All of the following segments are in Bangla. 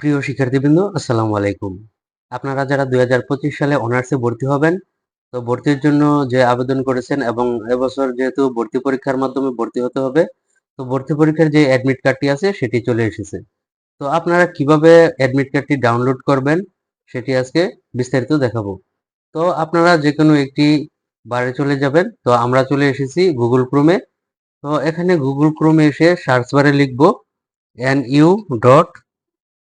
প্রিয় শিক্ষার্থীবৃন্দ, আসসালামু আলাইকুম। আপনারা যারা দুই হাজার পঁচিশ সালে অনার্সে ভর্তি হবেন, তো ভর্তির জন্য যে আবেদন করেছেন এবং এবছর যেহেতু ভর্তি পরীক্ষার মাধ্যমে ভর্তি হতে হবে, তো ভর্তি পরীক্ষার যে অ্যাডমিট কার্ডটি আছে, সেটি চলে এসেছে। তো আপনারা কীভাবে অ্যাডমিট কার্ডটি ডাউনলোড করবেন, সেটি আজকে বিস্তারিত দেখাবো। তো আপনারা যে কোনো একটি বারে চলে যাবেন, তো আমরা চলে এসেছি গুগল ক্রোমে তো এখানে গুগল ক্রোমে এসে সার্চ বারে লিখব N U dot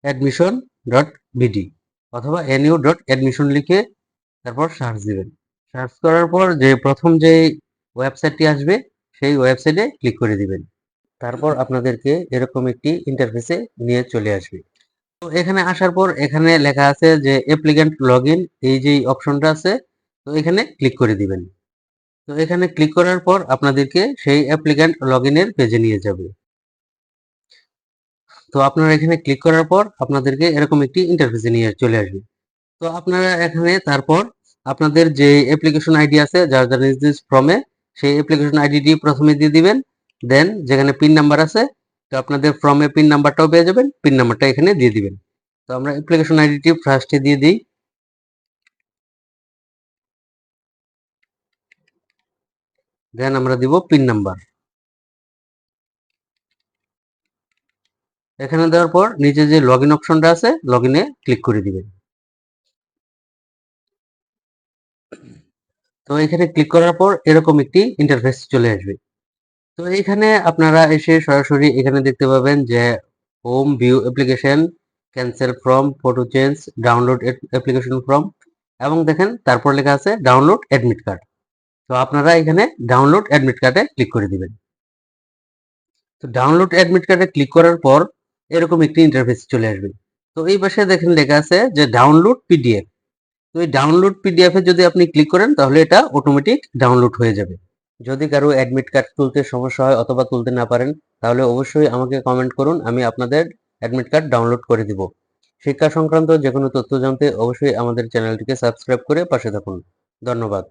admission dot BD অথবা এনইউ ডট অ্যাডমিশন লিখে তারপর সার্চ দিবেন। সার্চ করার পর যে প্রথম যে ওয়েবসাইটটি আসবে, সেই ওয়েবসাইটে ক্লিক করে দিবেন। তারপর আপনাদেরকে এরকম একটি ইন্টারফেসে নিয়ে চলে আসবে। তো এখানে আসার পর এখানে লেখা আছে যে অ্যাপ্লিক্যান্ট লগ এই যে অপশনটা আছে, তো এখানে ক্লিক করে দিবেন। তো এখানে ক্লিক করার পর আপনাদেরকে সেই অ্যাপ্লিক্যান্ট লগ পেজে নিয়ে যাবে। তো আপনারা এখানে ক্লিক করার পর আপনাদেরকে এরকম একটি ইন্টারফেসে নিয়ে চলে আসবে। তো আপনারা এখানে তারপর আপনাদের যে অ্যাপ্লিকেশন আইডি আছে, যার যার নিজ নিজ ফর্মে সেই অ্যাপ্লিকেশন আইডিটি প্রথমে দিয়ে দিবেন। দেন যেখানে পিন নাম্বার আছে, তো আপনাদের ফর্মে পিন নাম্বারটাও পেয়ে যাবেন পিন নাম্বারটা এখানে দিয়ে দিবেন। তো আমরা অ্যাপ্লিকেশন আইডিটি ফার্স্টে দিয়ে দিই। দেন আমরা দিব পিন নাম্বার এখানে দেওয়ার পর নিচে যে লগ ইন অপশনটা আছে লগ ইনে ক্লিক করে দিবেন। তো এখানে ক্লিক করার পর এরকম একটি ইন্টারফেস চলে আসবে। তো এখানে আপনারা এসে সরাসরি এখানে দেখতে পাবেন যে home view application cancel form photo change download application form এবং দেখেন তারপর লেখা আছে ডাউনলোড অ্যাডমিট কার্ড তো আপনারা এখানে ডাউনলোড অ্যাডমিট কার্ডে ক্লিক করে দিবেন। তো ডাউনলোড অ্যাডমিট কার্ডে ক্লিক করার পর এরকম একটি ইন্টারফেস চলে আসবে। তো এই পাশে দেখেন লেখা আছে যে ডাউনলোড পিডিএফ তো এই ডাউনলোড পিডিএফ এ যদি আপনি ক্লিক করেন, তাহলে এটা অটোমেটিক ডাউনলোড হয়ে যাবে। যদি কারও অ্যাডমিট কার্ড তুলতে সমস্যা হয় অথবা তুলতে না পারেন, তাহলে অবশ্যই আমাকে কমেন্ট করুন, আমি আপনাদের অ্যাডমিট কার্ড ডাউনলোড করে দিব। শিক্ষা সংক্রান্ত যে কোনো তথ্য জানতে অবশ্যই আমাদের চ্যানেলটিকে সাবস্ক্রাইব করে পাশে থাকুন। ধন্যবাদ।